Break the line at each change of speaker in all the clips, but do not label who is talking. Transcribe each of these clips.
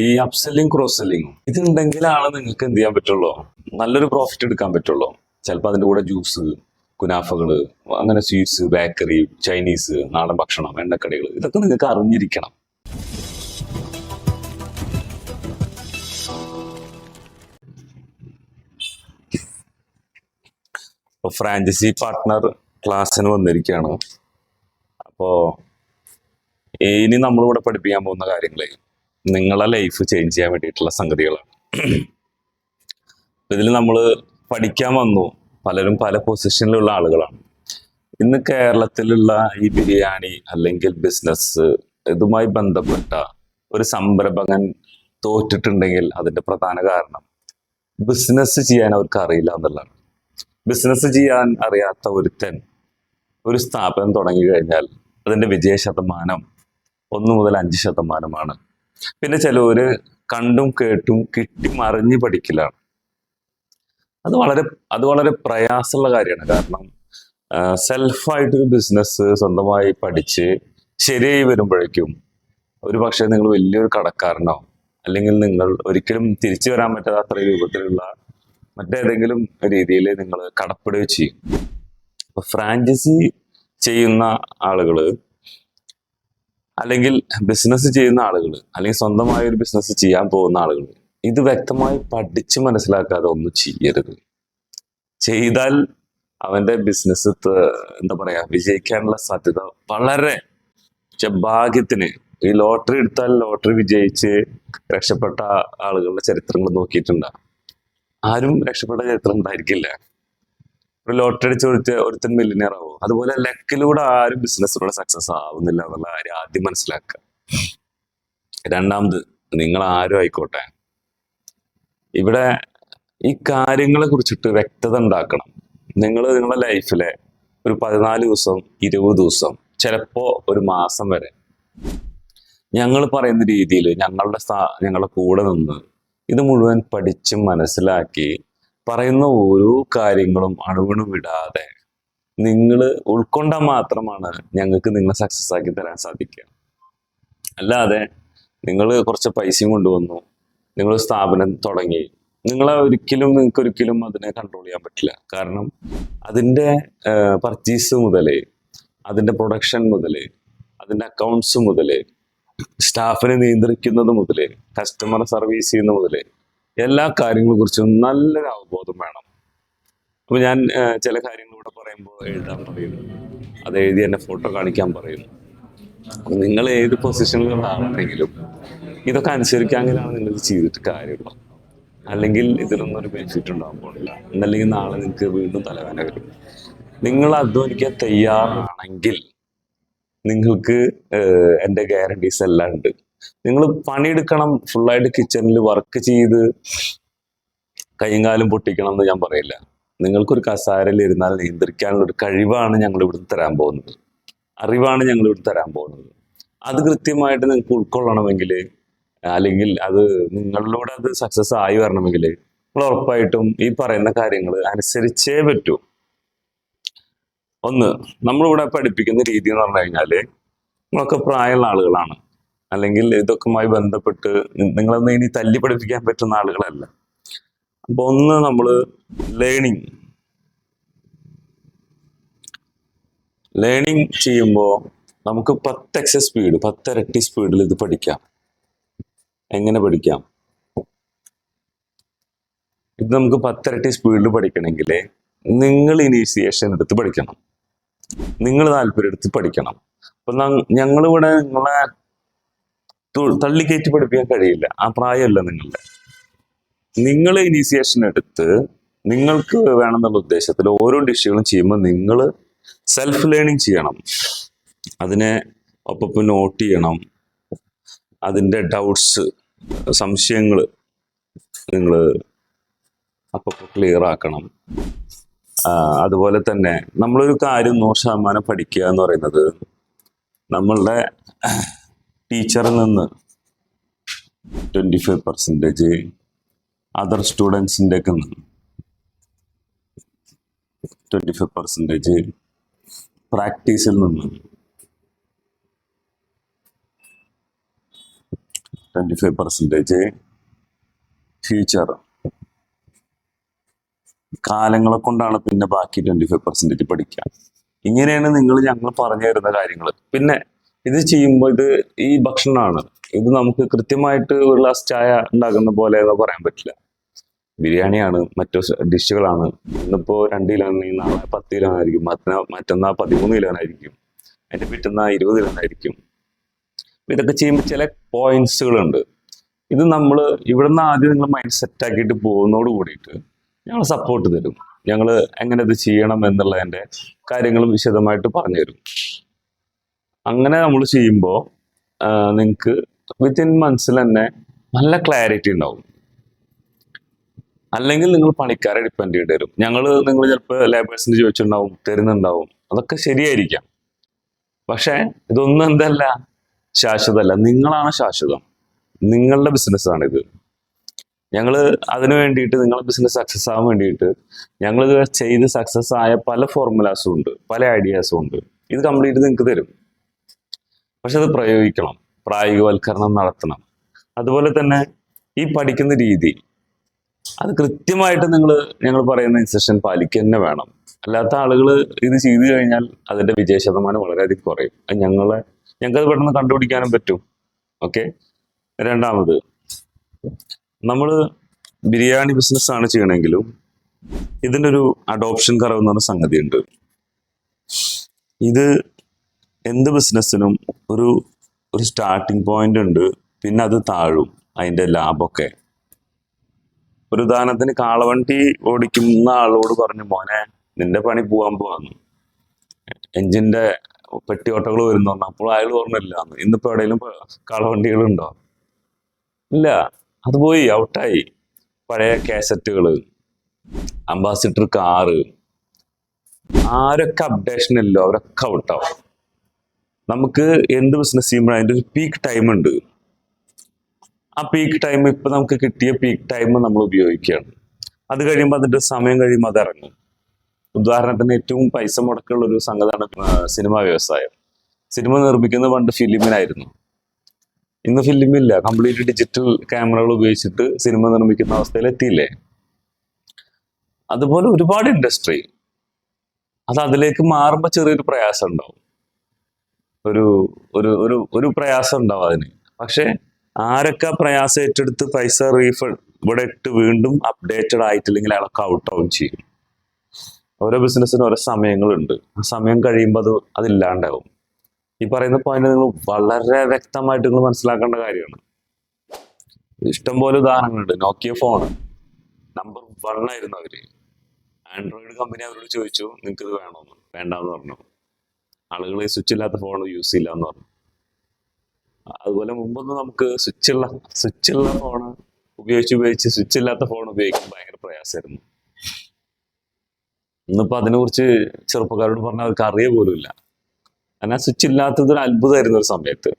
ഈ അപ്സെല്ലിങ് ക്രോസ് സെല്ലിങ്ങും ഇതുണ്ടെങ്കിലാണ് നിങ്ങൾക്ക് എന്ത് ചെയ്യാൻ പറ്റുള്ളൂ? നല്ലൊരു പ്രോഫിറ്റ് എടുക്കാൻ പറ്റുള്ളൂ. ചിലപ്പോൾ അതിന്റെ കൂടെ ജ്യൂസ് കുനാഫകൾ അങ്ങനെ സ്വീറ്റ്സ് ബേക്കറി ചൈനീസ് നാടൻ ഭക്ഷണം എണ്ണക്കടികൾ ഇതൊക്കെ നിങ്ങൾക്ക് അറിഞ്ഞിരിക്കണം. ഇപ്പോൾ ഫ്രാഞ്ചൈസി പാർട്ട്ണർ ക്ലാസ്സിന് വന്നിരിക്കുകയാണ് അപ്പോൾ ഇനി നമ്മളിവിടെ പഠിപ്പിക്കാൻ പോകുന്ന കാര്യങ്ങളെ നിങ്ങളെ ലൈഫ് ചേഞ്ച് ചെയ്യാൻ വേണ്ടിയിട്ടുള്ള സംഗതികളാണ്. ഇതിൽ നമ്മൾ പഠിക്കാൻ വന്നു. പലരും പല പൊസിഷനിലുള്ള ആളുകളാണ്. ഇന്ന് കേരളത്തിലുള്ള ഈ ബിരിയാണി അല്ലെങ്കിൽ ബിസിനസ് ഇതുമായി ബന്ധപ്പെട്ട ഒരു സംരംഭകൻ തോറ്റിട്ടുണ്ടെങ്കിൽ അതിന്റെ പ്രധാന കാരണം ബിസിനസ് ചെയ്യാൻ അവർക്ക് അറിയില്ല എന്നുള്ളതാണ്. ബിസിനസ് ചെയ്യാൻ അറിയാത്ത ഒരുത്തൻ ഒരു സ്ഥാപനം തുടങ്ങി കഴിഞ്ഞാൽ അതിന്റെ വിജയ ശതമാനം ഒന്ന് മുതൽ അഞ്ച് ശതമാനമാണ്. പിന്നെ ചിലവര് കണ്ടും കേട്ടും കിട്ടി മറിഞ്ഞ് പഠിക്കലാണ്. അത് വളരെ അത് വളരെ പ്രയാസമുള്ള കാര്യമാണ്. കാരണം സെൽഫായിട്ടൊരു ബിസിനസ് സ്വന്തമായി പഠിച്ച് ശരിയായി വരുമ്പോഴേക്കും ഒരു പക്ഷേ നിങ്ങൾ വലിയൊരു കടക്കാരനോ അല്ലെങ്കിൽ നിങ്ങൾ ഒരിക്കലും തിരിച്ചു വരാൻ പറ്റാത്ത അത്ര രൂപത്തിലുള്ള മറ്റേതെങ്കിലും രീതിയിൽ നിങ്ങൾ കടപ്പെടുകയോ ചെയ്യും. ഫ്രാഞ്ചൈസി ചെയ്യുന്ന ആളുകൾ അല്ലെങ്കിൽ ബിസിനസ് ചെയ്യുന്ന ആളുകൾ അല്ലെങ്കിൽ സ്വന്തമായ ഒരു ബിസിനസ് ചെയ്യാൻ പോകുന്ന ആളുകൾ ഇത് വ്യക്തമായി പഠിച്ച് മനസ്സിലാക്കാതെ ഒന്നും ചെയ്യരുത്. ചെയ്താൽ അവന്റെ ബിസിനസ് എന്താ പറയാ വിജയിക്കാനുള്ള സാധ്യത വളരെ ഭാഗ്യത്തിന് ഈ ലോട്ടറി എടുത്താൽ ലോട്ടറി വിജയിച്ച് രക്ഷപ്പെട്ട ആളുകളുടെ ചരിത്രങ്ങൾ നോക്കിയിട്ടുണ്ട്. ആരും രക്ഷപ്പെട്ട ചരിത്രം ഉണ്ടായിരിക്കില്ല. ഒരു ലോട്ടറി അടിച്ച് ഒരുത്ത ഒരുത്തൻ മില്ലിനിയർ ആവും? അതുപോലെ ലക്കിലൂടെ ആരും ബിസിനസ്സിലൂടെ സക്സസ് ആവുന്നില്ല എന്നുള്ള കാര്യം ആദ്യം മനസ്സിലാക്കുക. രണ്ടാമത് നിങ്ങൾ ആരും ആയിക്കോട്ടെ. ഇവിടെ ഈ കാര്യങ്ങളെ കുറിച്ചിട്ട് വ്യക്തത ഉണ്ടാക്കണം. നിങ്ങൾ നിങ്ങളുടെ ലൈഫിലെ ഒരു പതിനാല് ദിവസം ഇരുപത് ദിവസം ചിലപ്പോ ഒരു മാസം വരെ ഞങ്ങൾ പറയുന്ന രീതിയിൽ ഞങ്ങളുടെ സ്ഥാ- ഞങ്ങളുടെ കൂടെ നിന്ന് ഇത് മുഴുവൻ പഠിച്ച് മനസ്സിലാക്കി പറയുന്ന ഓരോ കാര്യങ്ങളും അണുവിണു വിടാതെ നിങ്ങൾ ഉൾക്കൊണ്ടാൽ മാത്രമാണ് ഞങ്ങൾക്ക് നിങ്ങളെ സക്സസ് ആക്കി തരാൻ സാധിക്കുക. അല്ലാതെ നിങ്ങൾ കുറച്ച് പൈസയും കൊണ്ടുവന്നു നിങ്ങൾ സ്ഥാപനം തുടങ്ങി. നിങ്ങളെ ഒരിക്കലും നിങ്ങൾക്ക് ഒരിക്കലും അതിനെ കൺട്രോൾ ചെയ്യാൻ പറ്റില്ല. കാരണം അതിന്റെ പർച്ചേസ് മുതൽ അതിന്റെ പ്രൊഡക്ഷൻ മുതൽ അതിന്റെ അക്കൗണ്ട്സ് മുതൽ സ്റ്റാഫിനെ നിയന്ത്രിക്കുന്നത് മുതൽ കസ്റ്റമർ സർവീസ് ചെയ്യുന്ന മുതൽ എല്ലാ കാര്യങ്ങളെ കുറിച്ചും നല്ലൊരു അവബോധം വേണം. അപ്പൊ ഞാൻ ചില കാര്യങ്ങൾ ഇവിടെ പറയുമ്പോൾ എഴുതാൻ പറയും. അത് എഴുതി എന്നെ ഫോട്ടോ കാണിക്കാൻ പറയും. നിങ്ങൾ ഏത് പൊസിഷനിലുള്ളതാണെങ്കിലും ഇതൊക്കെ അനുസരിക്കാമെങ്കിലാണ് നിങ്ങൾ ചെയ്തിട്ട് കാര്യമുള്ളൂ. അല്ലെങ്കിൽ ഇതിലൊന്നും ഒരു ബെനിഫിറ്റ് ഉണ്ടാകാൻ പോകുന്നില്ല എന്നല്ലെങ്കിൽ നാളെ നിങ്ങൾക്ക് വീണ്ടും തലവേന വരും. നിങ്ങൾ അധ്വാനിക്കാൻ തയ്യാറാണെങ്കിൽ നിങ്ങൾക്ക് എന്റെ ഗ്യാരണ്ടീസ് എല്ലാം ഉണ്ട്. നിങ്ങൾ പണിയെടുക്കണം. ഫുള്ളായിട്ട് കിച്ചണിൽ വർക്ക് ചെയ്ത് കൈയും കാലും പൊട്ടിക്കണം എന്ന് ഞാൻ പറയില്ല. നിങ്ങൾക്കൊരു കസാരയിൽ ഇരുന്നാൽ നിയന്ത്രിക്കാനുള്ള ഒരു കഴിവാണ് ഞങ്ങൾ ഇവിടുന്ന് തരാൻ പോകുന്നത്. അറിവാണ് ഞങ്ങൾ ഇവിടെ തരാൻ പോകുന്നത്. അത് കൃത്യമായിട്ട് നിങ്ങൾക്ക് ഉൾക്കൊള്ളണമെങ്കിൽ അല്ലെങ്കിൽ അത് നിങ്ങളിലൂടെ അത് സക്സസ് ആയി വരണമെങ്കിൽ നിങ്ങൾ ഉറപ്പായിട്ടും ഈ പറയുന്ന കാര്യങ്ങൾ അനുസരിച്ചേ പറ്റൂ. ഒന്ന് നമ്മളിവിടെ പഠിപ്പിക്കുന്ന രീതി എന്ന് പറഞ്ഞു കഴിഞ്ഞാൽ നമ്മളൊക്കെ പ്രായമുള്ള ആളുകളാണ്. അല്ലെങ്കിൽ ഇതൊക്കെയുമായി ബന്ധപ്പെട്ട് നിങ്ങളൊന്നും ഇനി തല്ലി പഠിപ്പിക്കാൻ പറ്റുന്ന ആളുകളല്ല. അപ്പൊ ഒന്ന് നമ്മൾ ലേണിംഗ് ലേണിംഗ് ചെയ്യുമ്പോൾ നമുക്ക് പത്ത് എക്സ് സ്പീഡ് പത്തിരട്ടി സ്പീഡിൽ ഇത് പഠിക്കാം. എങ്ങനെ പഠിക്കാം? ഇത് നമുക്ക് പത്തിരട്ടി സ്പീഡിൽ പഠിക്കണമെങ്കിൽ നിങ്ങൾ ഇനീഷ്യേഷൻ എടുത്ത് പഠിക്കണം. നിങ്ങൾ താല്പര്യം എടുത്ത് പഠിക്കണം. അപ്പൊ ഞങ്ങളിവിടെ നിങ്ങളെ തള്ളിക്കയറ്റി പഠിപ്പിക്കാൻ കഴിയില്ല. ആ പ്രായമല്ല നിങ്ങളുടെ. നിങ്ങൾ ഇനീസിയേഷൻ എടുത്ത് നിങ്ങൾക്ക് വേണമെന്നുള്ള ഉദ്ദേശത്തിൽ ഓരോ ഡിഷുകളും ചെയ്യുമ്പോൾ നിങ്ങൾ സെൽഫ് ലേണിംഗ് ചെയ്യണം. അതിനെ ഒപ്പം നോട്ട് ചെയ്യണം. അതിന്റെ ഡൗട്ട്സ് സംശയങ്ങൾ നിങ്ങൾ അപ്പോൾ ക്ലിയർ ആക്കണം. അതുപോലെ തന്നെ നമ്മളൊരു കാര്യം നൂറ് ശതമാനം പഠിക്കുക എന്ന് പറയുന്നത് നമ്മളുടെ ടീച്ചറിൽ നിന്ന് ട്വന്റി ഫൈവ് പെർസെന്റേജ് അതർ സ്റ്റുഡൻസിന്റെ ഒക്കെ നിന്ന് ട്വന്റി ഫൈവ് പെർസെന്റേജ് പ്രാക്ടീസിൽ നിന്ന് ട്വന്റി ഫൈവ് പെർസെന്റേജ് ഫ്യൂച്ചർ കാലങ്ങളെ കൊണ്ടാണ് പിന്നെ ബാക്കി ട്വന്റി ഫൈവ് പെർസെന്റേജ് പഠിക്കുക. ഇങ്ങനെയാണ് നിങ്ങൾ ഞങ്ങൾ പറഞ്ഞു തരുന്ന കാര്യങ്ങൾ. പിന്നെ ഇത് ചെയ്യുമ്പോൾ ഇത് ഈ ഭക്ഷണമാണ്. ഇത് നമുക്ക് കൃത്യമായിട്ട് ഒരു ഗ്ലാസ് ചായ ഉണ്ടാകുന്ന പോലെ എന്ന് പറയാൻ പറ്റില്ല. ബിരിയാണിയാണ് മറ്റു ഡിഷുകളാണ്. ഇന്നിപ്പോ രണ്ട് കിലോണെങ്കിൽ നാളെ പത്ത് കിലോ ആയിരിക്കും. മറ്റന്നാ മറ്റന്നാ പതിമൂന്ന് കിലോ ആയിരിക്കും. അതിന്റെ പിറ്റന്നാ ഇരുപത് കിലോ ആയിരിക്കും. ഇതൊക്കെ ചെയ്യുമ്പോൾ ചില പോയിന്റ്സുകളുണ്ട് ഇത് നമ്മൾ ഇവിടുന്ന് ആദ്യം നിങ്ങൾ മൈൻഡ് സെറ്റ് ആക്കിയിട്ട് പോകുന്നതോട് കൂടിയിട്ട് ഞങ്ങൾ സപ്പോർട്ട് തരും. ഞങ്ങൾ എങ്ങനെ ഇത് ചെയ്യണം എന്നുള്ളതിന്റെ കാര്യങ്ങളും വിശദമായിട്ട് പറഞ്ഞു തരും അങ്ങനെ നമ്മൾ ചെയ്യുമ്പോൾ നിങ്ങൾക്ക് വിത്തിൻ മന്ത്സിൽ തന്നെ നല്ല ക്ലാരിറ്റി ഉണ്ടാവും. അല്ലെങ്കിൽ നിങ്ങൾ പണിക്കാരെ ഡിപ്പെൻഡ് ചെയ്യേണ്ടി വരും. ഞങ്ങൾ നിങ്ങൾ ചിലപ്പോൾ ലേബേഴ്സിന് ചോദിച്ചിട്ടുണ്ടാവും തരുന്നുണ്ടാവും. അതൊക്കെ ശരിയായിരിക്കാം. പക്ഷേ ഇതൊന്നും എന്തല്ല ശാശ്വതമല്ല നിങ്ങളാണ് ശാശ്വതം. നിങ്ങളുടെ ബിസിനസ്സാണ് ഇത്. ഞങ്ങൾ അതിനു വേണ്ടിയിട്ട് നിങ്ങളുടെ ബിസിനസ് സക്സസ് ആവാൻ വേണ്ടിയിട്ട് ഞങ്ങൾ ചെയ്ത് സക്സസ് ആയ പല ഫോർമുലാസും ഉണ്ട് പല ഐഡിയാസും ഉണ്ട്. ഇത് കംപ്ലീറ്റ് നിങ്ങൾക്ക് തരും. പക്ഷെ അത് പ്രയോഗിക്കണം. പ്രായോഗികവൽക്കരണം നടത്തണം. അതുപോലെ തന്നെ ഈ പഠിക്കുന്ന രീതി അത് കൃത്യമായിട്ട് നിങ്ങൾ ഞങ്ങൾ പറയുന്ന ഇൻസ്ട്രക്ഷൻ പാലിക്കുക തന്നെ വേണം. അല്ലാത്ത ആളുകൾ ഇത് ചെയ്തു കഴിഞ്ഞാൽ അതിന്റെ വിജയ ശതമാനം വളരെയധികം കുറയും. അത് ഞങ്ങളെ ഞങ്ങൾക്കത് പെട്ടെന്ന് കണ്ടുപിടിക്കാനും പറ്റും. ഓക്കെ? രണ്ടാമത് നമ്മൾ ബിരിയാണി ബിസിനസ് ആണ് ചെയ്യണമെങ്കിലും ഇതിന്റെ ഒരു അഡോപ്ഷൻ കറവ് എന്ന് പറഞ്ഞ സംഗതിയുണ്ട്. ഇത് എന്ത് ബിസിനസ്സിനും ഒരു ഒരു സ്റ്റാർട്ടിംഗ് പോയിന്റ് ഉണ്ട്. പിന്നെ അത് താഴും അതിന്റെ ലാഭമൊക്കെ. ഒരു ഉദാഹരണത്തിന് കാളവണ്ടി ഓടിക്കുന്ന ആളോട് പറഞ്ഞു മോനെ നിന്റെ പണി പോകാൻ പോവാന്ന്. എഞ്ചിന്റെ പെട്ടിയോട്ടകൾ വരുന്നു അപ്പോൾ അയാൾ ഓർമ്മയില്ല ഇന്നിപ്പോ എവിടെയെങ്കിലും കാളവണ്ടികളുണ്ടോ? ഇല്ല. അത് പോയി ഔട്ടായി. പഴയ കാസറ്റുകൾ അംബാസിഡർ കാറ്. ആരൊക്കെ അപ്ഡേഷൻ ഇല്ലോ അവരൊക്കെ ഔട്ടാവും. നമുക്ക് എന്ത് ബിസിനസ് ചെയ്യുമ്പോഴും അതിന്റെ ഒരു പീക്ക് ടൈം ഉണ്ട്. ആ പീക്ക് ടൈം ഇപ്പൊ നമുക്ക് കിട്ടിയ പീക്ക് ടൈം നമ്മൾ ഉപയോഗിക്കുകയാണ്. അത് കഴിയുമ്പോൾ അതിന്റെ സമയം കഴിയുമ്പോൾ അത് ഇറങ്ങും. ഉദാഹരണത്തിന് ഏറ്റവും പൈസ മുടക്കുള്ള ഒരു സംഗതിയാണ് സിനിമാ വ്യവസായം. സിനിമ നിർമ്മിക്കുന്നത് പണ്ട് ഫിലിമിനായിരുന്നു. ഇന്ന് ഫിലിമില്ല. കംപ്ലീറ്റ് ഡിജിറ്റൽ ക്യാമറകൾ ഉപയോഗിച്ചിട്ട് സിനിമ നിർമ്മിക്കുന്ന അവസ്ഥയിൽ എത്തിയില്ലേ അതുപോലെ ഒരുപാട് ഇൻഡസ്ട്രി അത് അതിലേക്ക് മാറുമ്പോൾ ചെറിയൊരു പ്രയാസം ഉണ്ടാവും ഒരു ഒരു ഒരു ഒരു പ്രയാസം ഉണ്ടാവും അതിന്. പക്ഷേ ആരൊക്കെ പ്രയാസം ഏറ്റെടുത്ത് പൈസ റീഫണ്ട് ഇവിടെ ഇട്ട് വീണ്ടും അപ്ഡേറ്റഡ് ആയിട്ടില്ലെങ്കിൽ അയാളൊക്കെ ഔട്ട് ആവും ചെയ്യും. ഓരോ ബിസിനസ്സിനും ഓരോ സമയങ്ങളുണ്ട്. ആ സമയം കഴിയുമ്പോൾ അത് അതില്ലാണ്ടാവും ഈ പറയുന്ന പോയിന്റ് നിങ്ങൾ വളരെ വ്യക്തമായിട്ട് നിങ്ങൾ മനസ്സിലാക്കേണ്ട കാര്യമാണ്. ഇഷ്ടംപോലെ ഉദാഹരണങ്ങളുണ്ട്. നോക്കിയ ഫോൺ നമ്പർ വൺ ആയിരുന്നു അവർ. ആൻഡ്രോയിഡ് കമ്പനി അവരോട് ചോദിച്ചു നിങ്ങൾക്ക് ഇത് വേണമെന്ന് വേണ്ടെന്ന് പറഞ്ഞു. ആളുകൾ സ്വിച്ച് ഇല്ലാത്ത ഫോൺ യൂസ് ചെയ്യില്ല എന്ന് പറഞ്ഞു. അതുപോലെ മുമ്പൊന്നും നമുക്ക് സ്വിച്ചുള്ള സ്വിച്ചുള്ള ഫോൺ ഉപയോഗിച്ച് ഉപയോഗിച്ച് സ്വിച്ച് ഇല്ലാത്ത ഫോൺ ഉപയോഗിക്കാൻ ഭയങ്കര പ്രയാസമായിരുന്നു. ഇന്നിപ്പോ അതിനെക്കുറിച്ച് ചെറുപ്പക്കാരോട് പറഞ്ഞാൽ അവർക്ക് അറിയ പോലും ഇല്ല. കാരണം സ്വിച്ച് ഇല്ലാത്തത് ഒരു അത്ഭുതമായിരുന്നു ഒരു സമയത്ത്.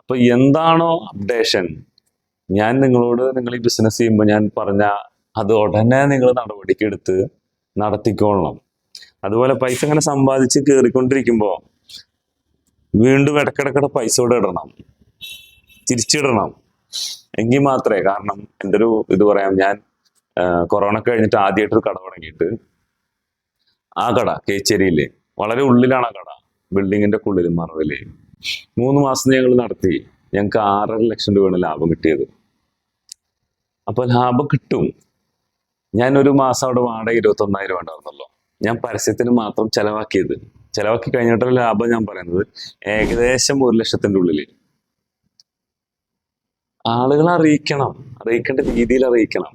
അപ്പൊ എന്താണോ അപ്ഡേഷൻ ഞാൻ നിങ്ങളോട് നിങ്ങൾ ഈ ബിസിനസ് ചെയ്യുമ്പോൾ ഞാൻ പറഞ്ഞ അത് ഉടനെ നിങ്ങൾ നടപടിക്കെടുത്ത് നടത്തിക്കൊള്ളണം. അതുപോലെ പൈസ ഇങ്ങനെ സമ്പാദിച്ച് കയറിക്കൊണ്ടിരിക്കുമ്പോൾ വീണ്ടും ഇടക്കിടക്കിടെ പൈസ കൂടെ ഇടണം. തിരിച്ചിടണം. എങ്കിൽ മാത്രമേ കാരണം എന്റെ ഒരു ഇത് പറയാം ഞാൻ കൊറോണ കഴിഞ്ഞിട്ട് ആദ്യമായിട്ടൊരു കട തുടങ്ങിയിട്ട്. ആ കട കേച്ചേരിയിലെ വളരെ ഉള്ളിലാണ് ആ കട. ബിൽഡിങ്ങിന്റെ ഉള്ളിൽ മറവിൽ. മൂന്ന് മാസം ഞങ്ങൾ നടത്തി. ഞങ്ങൾക്ക് ആറര ലക്ഷം രൂപയാണ് ലാഭം കിട്ടിയത്. അപ്പോൾ ലാഭം കിട്ടും. ഞാൻ ഒരു മാസം അവിടെ വാടക ഇരുപത്തി ഒന്നായിരം ഉണ്ടായിരുന്നല്ലോ ഞാൻ പരസ്യത്തിന് മാത്രം ചെലവാക്കിയത്. ചെലവാക്കി കഴിഞ്ഞിട്ടുള്ള ലാഭം ഞാൻ പറയുന്നത് ഏകദേശം ഒരു ലക്ഷത്തിന്റെ ഉള്ളിൽ ആളുകളെ അറിയിക്കണം. അറിയിക്കേണ്ട രീതിയിൽ അറിയിക്കണം.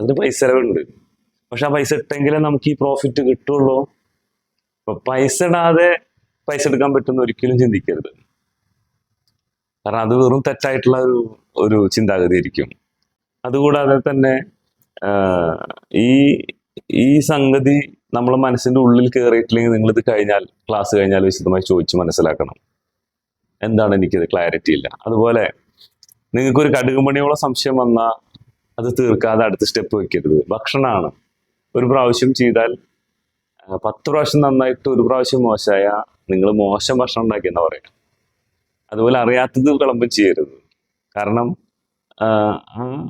അതിന് പൈസ ചെലവുണ്ട്. പക്ഷെ ആ പൈസ ഇട്ടെങ്കിലേ നമുക്ക് ഈ പ്രോഫിറ്റ് കിട്ടുള്ളൂ. അപ്പൊ പൈസ ഇടാതെ പൈസ എടുക്കാൻ പറ്റുന്ന ഒരിക്കലും ചിന്തിക്കരുത്. കാരണം അത് വെറും തെറ്റായിട്ടുള്ള ഒരു ഒരു ചിന്താഗതി ആയിരിക്കും. അതുകൂടാതെ തന്നെ ഈ ഈ സംഗതി നമ്മളെ മനസ്സിന്റെ ഉള്ളിൽ കയറിയിട്ടില്ലെങ്കിൽ നിങ്ങൾ ഇത് കഴിഞ്ഞാൽ ക്ലാസ് കഴിഞ്ഞാൽ വിശദമായി ചോദിച്ച് മനസ്സിലാക്കണം. എന്താണ് എനിക്കിത് ക്ലാരിറ്റി ഇല്ല. അതുപോലെ നിങ്ങൾക്കൊരു കടുകുമണിയോളം സംശയം വന്നാൽ അത് തീർക്കാതെ അടുത്ത സ്റ്റെപ്പ് വെക്കരുത്. ഭക്ഷണമാണ്. ഒരു പ്രാവശ്യം ചെയ്താൽ പത്ത് പ്രാവശ്യം നന്നായിട്ട് ഒരു പ്രാവശ്യം മോശമായ നിങ്ങൾ മോശം ഭക്ഷണം ഉണ്ടാക്കിയെന്ന് പറയാം അതുപോലെ അറിയാത്തത് വിളമ്പം ചെയ്യരുത്. കാരണം ആ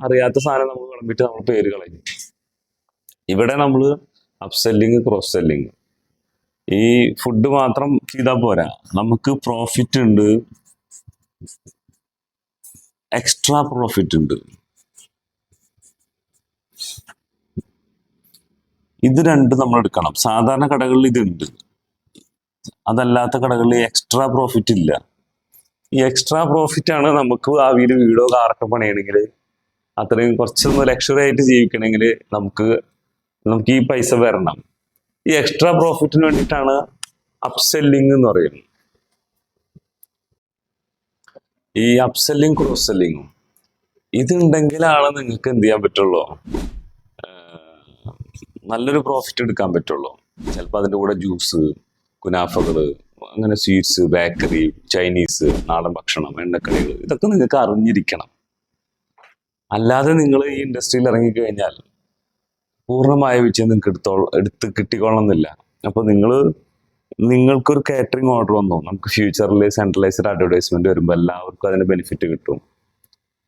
അറിയാത്ത സാധനം നമ്മൾ വിളമ്പിട്ട് നമ്മൾ പേര് കളഞ്ഞു ഇവിടെ നമ്മൾ അപ്സെല്ലിങ് ക്രോസ് സെല്ലിങ് ഈ ഫുഡ് മാത്രം ചെയ്താൽ പോരാ. നമുക്ക് പ്രോഫിറ്റ് ഉണ്ട്. എക്സ്ട്രാ പ്രോഫിറ്റ് ഉണ്ട്. ഇത് രണ്ടും നമ്മൾ എടുക്കണം. സാധാരണ കടകളിൽ ഇതുണ്ട് അതല്ലാത്ത കടകളിൽ എക്സ്ട്രാ പ്രോഫിറ്റ് ഇല്ല. ഈ എക്സ്ട്രാ പ്രോഫിറ്റ് ആണ് നമുക്ക് ഭാവിയിൽ വീടോ കാറൊക്കെ പണിയണമെങ്കിൽ അത്രയും കുറച്ചൊന്ന് ലക്ഷറി ആയിട്ട് ജീവിക്കണമെങ്കിൽ നമുക്ക് നമുക്ക് ഈ പൈസ വരണം. ഈ എക്സ്ട്രാ പ്രോഫിറ്റിന് വേണ്ടിയിട്ടാണ് അപ്സെല്ലിംഗ് എന്ന് പറയുന്നത്. ഈ അപ്സെല്ലിംഗ് ക്രോസ് സെല്ലിങ്ങും ഇതുണ്ടെങ്കിലാണ് നിങ്ങൾക്ക് എന്ത് ചെയ്യാൻ പറ്റുള്ളൂ? നല്ലൊരു പ്രോഫിറ്റ് എടുക്കാൻ പറ്റുള്ളൂ. ചിലപ്പോൾ അതിന്റെ കൂടെ ജ്യൂസ് കുനാഫകൾ അങ്ങനെ സ്വീറ്റ്സ് ബേക്കറി ചൈനീസ് നാടൻ ഭക്ഷണം എണ്ണക്കടികൾ ഇതൊക്കെ നിങ്ങൾക്ക് അറിഞ്ഞിരിക്കണം. അല്ലാതെ നിങ്ങൾ ഈ ഇൻഡസ്ട്രിയിൽ ഇറങ്ങിക്കഴിഞ്ഞാൽ പൂർണമായ വിജയം നിങ്ങൾക്ക് എടുത്തോ എടുത്ത് കിട്ടിക്കോളണമെന്നില്ല അപ്പോൾ നിങ്ങൾ നിങ്ങൾക്കൊരു കാറ്ററിംഗ് ഓർഡർ വന്നു. നമുക്ക് ഫ്യൂച്ചറിൽ സെൻട്രലൈസ്ഡ് അഡ്വർടൈസ്മെന്റ് വരുമ്പോൾ എല്ലാവർക്കും അതിന് ബെനിഫിറ്റ് കിട്ടും.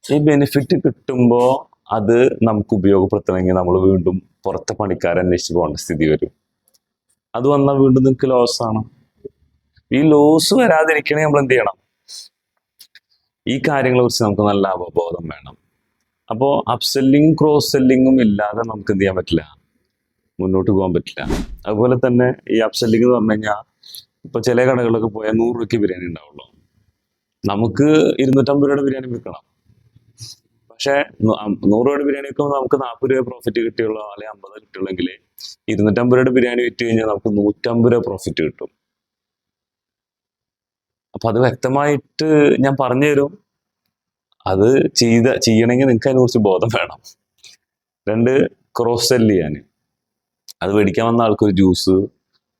ഈ ബെനിഫിറ്റ് കിട്ടുമ്പോൾ അത് നമുക്ക് ഉപയോഗപ്പെടുത്തണമെങ്കിൽ നമ്മൾ വീണ്ടും പുറത്തെ പണിക്കാരെ അന്വേഷിച്ച് പോകേണ്ട സ്ഥിതി വരും. അത് വന്നാൽ വീണ്ടും നിങ്ങൾക്ക് ലോസ് ആണ്. ഈ ലോസ് വരാതിരിക്കണേ നമ്മൾ എന്ത് ചെയ്യണം? ഈ കാര്യങ്ങളെ കുറിച്ച് നമുക്ക് നല്ല അവബോധം വേണം. അപ്പോൾ അപ്സെല്ലിങ്ങും ക്രോസ് സെല്ലിങ്ങും ഇല്ലാതെ നമുക്ക് എന്ത് ചെയ്യാൻ പറ്റില്ല. മുന്നോട്ട് പോകാൻ പറ്റില്ല. അതുപോലെ തന്നെ ഈ അപ്സെല്ലിംഗ് എന്ന് പറഞ്ഞു കഴിഞ്ഞാൽ ഇപ്പൊ ചില കടകളിലൊക്കെ പോയാൽ നൂറ് രൂപയ്ക്ക് ബിരിയാണി ഉണ്ടാവുള്ളൂ. നമുക്ക് ഇരുന്നൂറ്റമ്പത് രൂപയുടെ ബിരിയാണി വിൽക്കണം. പക്ഷേ നൂറ് രൂപയുടെ ബിരിയാണി വിൽക്കുമ്പോൾ നമുക്ക് നാൽപ്പത് രൂപ പ്രോഫിറ്റ് കിട്ടിയുള്ളൂ അല്ലെങ്കിൽ അമ്പത് കിട്ടിയുള്ളെങ്കിൽ ഇരുന്നൂറ്റമ്പത് രൂപയുടെ ബിരിയാണി വിറ്റ് കഴിഞ്ഞാൽ നമുക്ക് നൂറ്റമ്പത് രൂപ പ്രോഫിറ്റ് കിട്ടും. അപ്പൊ അത് വ്യക്തമായിട്ട് ഞാൻ പറഞ്ഞു തരും അത് ചെയ്ത ചെയ്യണമെങ്കിൽ നിങ്ങൾക്ക് അതിനെക്കുറിച്ച് ബോധം വേണം. രണ്ട് ക്രോസ് സെൽ ചെയ്യാൻ. അത് മേടിക്കാൻ വന്ന ആൾക്കൊരു ജ്യൂസ്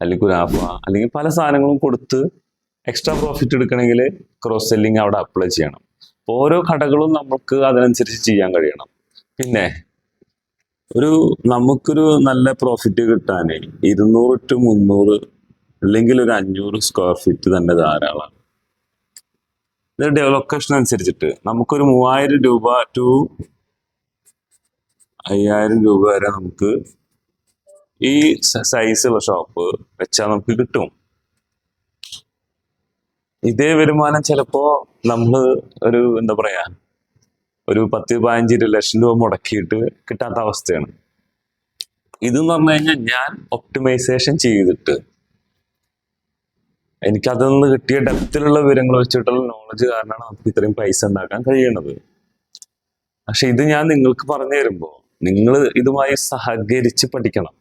അല്ലെങ്കിൽ ഒരു കുനാഫ അല്ലെങ്കിൽ പല സാധനങ്ങളും കൊടുത്ത് എക്സ്ട്രാ പ്രോഫിറ്റ് എടുക്കണമെങ്കിൽ ക്രോസ് സെല്ലിങ് അവിടെ അപ്ലൈ ചെയ്യണം. ഓരോ കടകളും നമുക്ക് അതിനനുസരിച്ച് ചെയ്യാൻ കഴിയണം. പിന്നെ ഒരു നമുക്കൊരു നല്ല പ്രോഫിറ്റ് കിട്ടാൻ ഇരുന്നൂറ് ടു മുന്നൂറ് അല്ലെങ്കിൽ ഒരു അഞ്ഞൂറ് സ്ക്വയർ ഫീറ്റ് തന്നെ ധാരാളം ഇത് ഡെവലൊക്കേഷൻ അനുസരിച്ചിട്ട് നമുക്കൊരു മൂവായിരം രൂപ ടു അയ്യായിരം രൂപ വരെ നമുക്ക് ഈ സൈസുള്ള ഷോപ്പ് വെച്ചാൽ നമുക്ക് കിട്ടും. ഇതേ വരുമാനം ചിലപ്പോ നമ്മൾ ഒരു എന്താ പറയാ ഒരു പത്ത് പതിനഞ്ച് ഇരുപത് ലക്ഷം രൂപ മുടക്കിയിട്ട് കിട്ടാത്ത അവസ്ഥയാണ്. ഇതെന്ന് പറഞ്ഞു കഴിഞ്ഞാൽ ഞാൻ ഒപ്റ്റിമൈസേഷൻ ചെയ്തിട്ട് എനിക്ക് അതിൽ നിന്ന് കിട്ടിയ ഡെപ്തിലുള്ള വിവരങ്ങൾ വെച്ചിട്ടുള്ള നോളജ് കാരണമാണ് നമുക്ക് ഇത്രയും പൈസ ഉണ്ടാക്കാൻ കഴിയണത് പക്ഷെ ഇത് ഞാൻ നിങ്ങൾക്ക് പറഞ്ഞു തരുമ്പോൾ നിങ്ങൾ ഇതുമായി സഹകരിച്ച് പഠിക്കണം.